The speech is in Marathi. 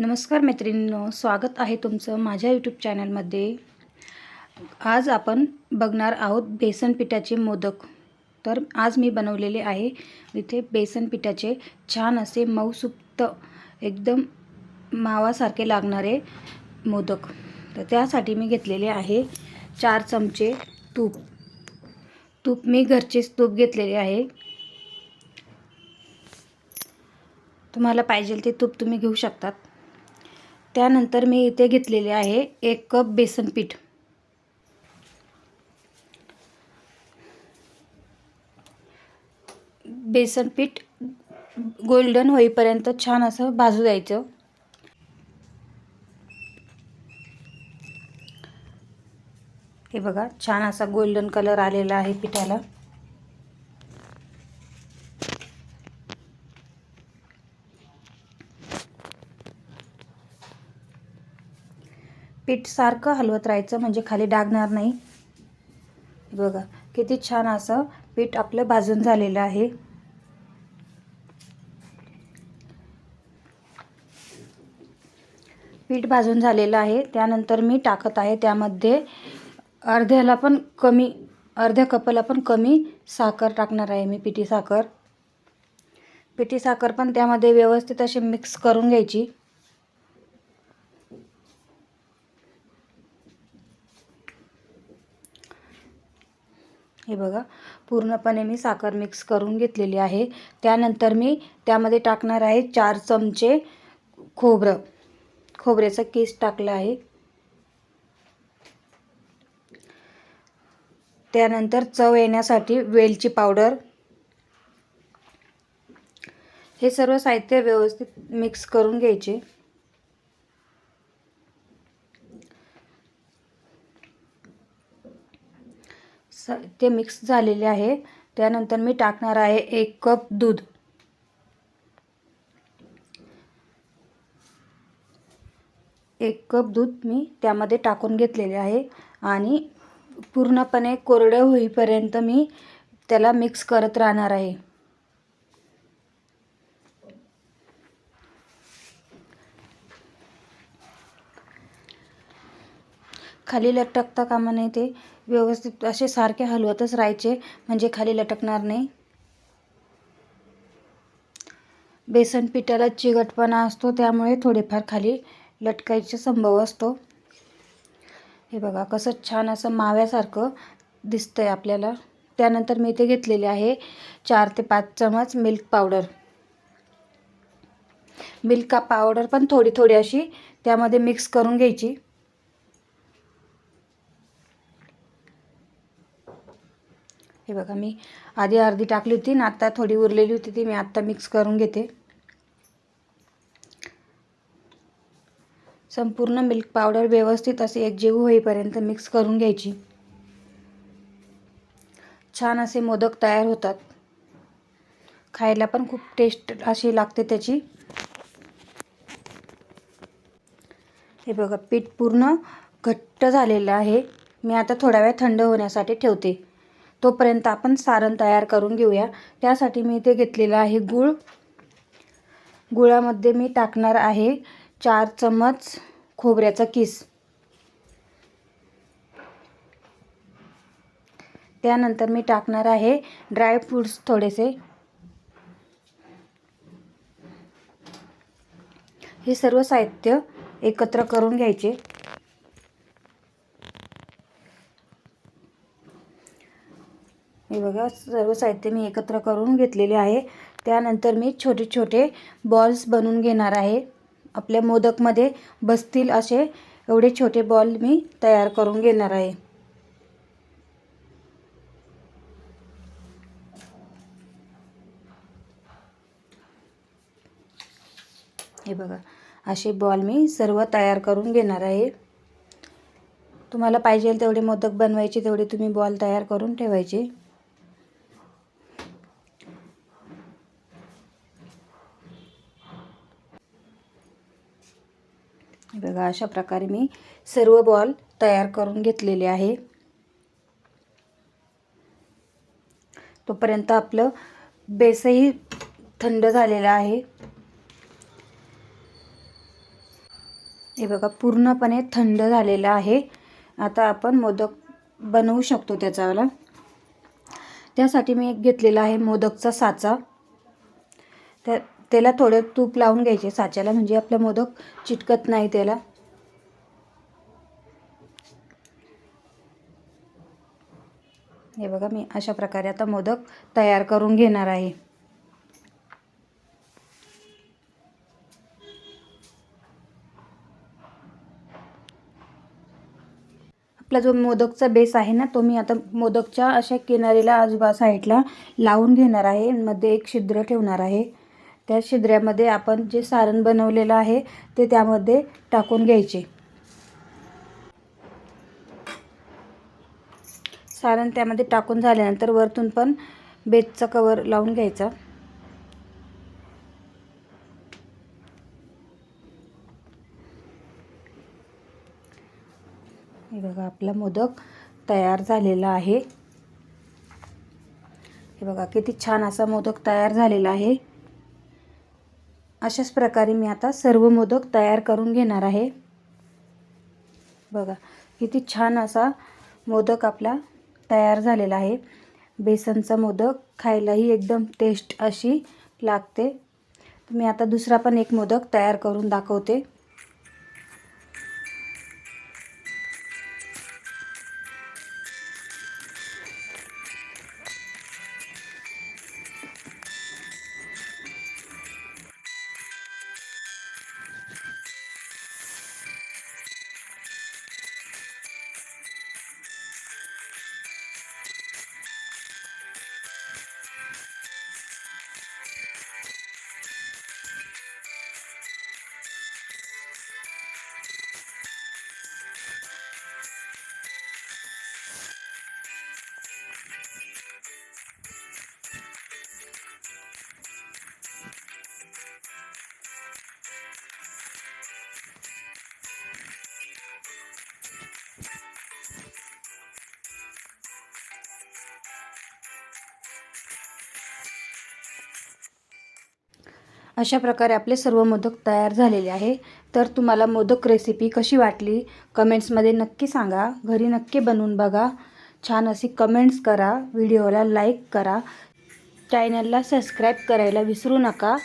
नमस्कार मैत्रिणींनो स्वागत आहे तुमचं माझ्या यूट्यूब चॅनलमध्ये आज आपण बघणार आहोत बेसन पिठाचे मोदक. तर आज मी बनवलेले आहे इथे बेसन पिठाचे छान असे मऊसुप्त एकदम मावासारखे लागणारे मोदक. तर त्यासाठी मी घेतलेले आहे चार चमचे तूप. तूप मी घरचेच तूप घेतलेले आहे. तुम्हाला पाहिजे ते तूप तुम्ही घेऊ शकतात. त्यानंतर मी इथे घेतलेले आहे एक कप बेसन पीठ. बेसन पीठ गोल्डन होईपर्यंत छान असं भाजू द्यायचं. हे बघा छान असा गोल्डन कलर आलेला आहे पिठाला. पीठ सारखं हलवत राहायचं म्हणजे खाली डागणार नाही. बघा किती छान असं पीठ आपलं भाजून झालेलं आहे. पीठ भाजून झालेलं आहे. त्यानंतर मी टाकत आहे त्यामध्ये अर्ध्याला पण कमी अर्ध्या कपाला पण कमी साखर टाकणार आहे मी पिठी साखर. पिठी साखर पण त्यामध्ये व्यवस्थित अशी मिक्स करून घ्यायची. हे बघा पूर्णपणे मी साखर मिक्स करून घेतलेली आहे. त्यानंतर मी त्यामध्ये टाकणार आहे चार चमचे खोबरं. खोबऱ्याचा केस टाकला आहे. त्यानंतर चव येण्यासाठी वेलची पावडर. हे सर्व साहित्य व्यवस्थित मिक्स करून घ्यायचे. स ते मिक्स झालेले आहे. त्यानंतर मी टाकणार आहे एक कप दूध. एक कप दूध मी त्यामध्ये टाकून घेतलेले आहे आणि पूर्णपणे कोरडं होईपर्यंत मी त्याला मिक्स करत राहणार आहे. खाली लटकता कामा नाही ते. व्यवस्थित असे सारखे हलवतच राहायचे म्हणजे खाली लटकणार नाही. बेसन पिठाला चिकटपणा असतो त्यामुळे थोडेफार खाली लटकायचे संभव असतो. हे बघा कसं छान असं माव्यासारखं दिसतंय आपल्याला. त्यानंतर मी इथे घेतलेले आहे चार ते पाच चमच मिल्क पावडर. मिल्क पावडर पण थोडी थोडी अशी त्यामध्ये मिक्स करून घ्यायची. हे बघा मी आधी अर्धी टाकली होती ना आत्ता थोडी उरलेली होती ती मी आत्ता मिक्स करून घेते. संपूर्ण मिल्क पावडर व्यवस्थित असे एकजीव होईपर्यंत मिक्स करून घ्यायची. छान असे मोदक तयार होतात. खायला पण खूप टेस्ट अशी लागते त्याची. हे बघा पीठ पूर्ण घट्ट झालेलं आहे. मी आता थोड्या वेळ थंड होण्यासाठी ठेवते. तोपर्यंत आपण सारण तयार करून घेऊया. त्यासाठी मी इथे घेतलेलं आहे गूळ. गुळामध्ये मी टाकणार आहे चार चमच खोबऱ्याचा किस. त्यानंतर मी टाकणार आहे ड्रायफ्रूट्स थोडेसे. हे सर्व साहित्य एकत्र करून घ्यायचे. हे बघा सर्व साहित्य मी एकत्र करून घेतलेले आहे. त्यानंतर मी छोटे छोटे बॉल्स बनवून घेणार आहे. आपल्या मोदकमध्ये बसतील असे एवढे छोटे बॉल मी तयार करून घेणार आहे. हे बघा असे बॉल मी सर्व तयार करून घेणार आहे. तुम्हाला पाहिजे तेवढे मोदक बनवायचे तेवढे तुम्ही बॉल तयार करून ठेवायचे. बघा अशा प्रकारे मी सर्व बॉल तयार करून घेतलेले आहे. तोपर्यंत आपलं बेसही थंड झालेलं आहे. हे बघा पूर्णपणे थंड झालेलं आहे. आता आपण मोदक बनवू शकतो त्याच्यावाला. त्यासाठी मी एक घेतलेला आहे मोदकचा साचा. त्या त्याला थोडं तूप लावून घ्यायचे. साच्याला म्हणजे आपला मोदक चिटकत नाही त्याला. हे बघा मी अशा प्रकारे आता मोदक तयार करून घेणार आहे. आपला जो मोदकचा बेस आहे ना तो मी आता मोदकच्या अशा किनारीला आजूबा साईडला लावून घेणार आहे. मध्ये एक छिद्र ठेवणार आहे. त्या शिद्र्यामध्ये आपण जे सारण बनवलेलं आहे ते त्यामध्ये टाकून घ्यायचे. सारण त्यामध्ये टाकून झाल्यानंतर वरतून पण बेसचा कवर लावून घ्यायचा. हे बघा आपला मोदक तयार झालेला आहे. हे बघा किती छान असा मोदक तयार झालेला आहे. अशाच प्रकारे मी आता सर्व मोदक तयार करून घेणार आहे. बघा किती छान असा मोदक आपला तयार झालेला आहे. बेसनचा मोदक खायलाही एकदम टेस्ट अशी लागते. मी आता दुसरा पण एक मोदक तयार करून दाखवते. अशा प्रकारे आपले सर्व मोदक तयार झालेले आहे. तर तुम्हाला मोदक रेसिपी कशी वाटली? कमेंट्समध्ये नक्की सांगा. घरी नक्की बनवून बघा. छान अशी कमेंट्स करा व्हिडिओला लाईक करा. चॅनलला सबस्क्राईब करायला विसरू नका.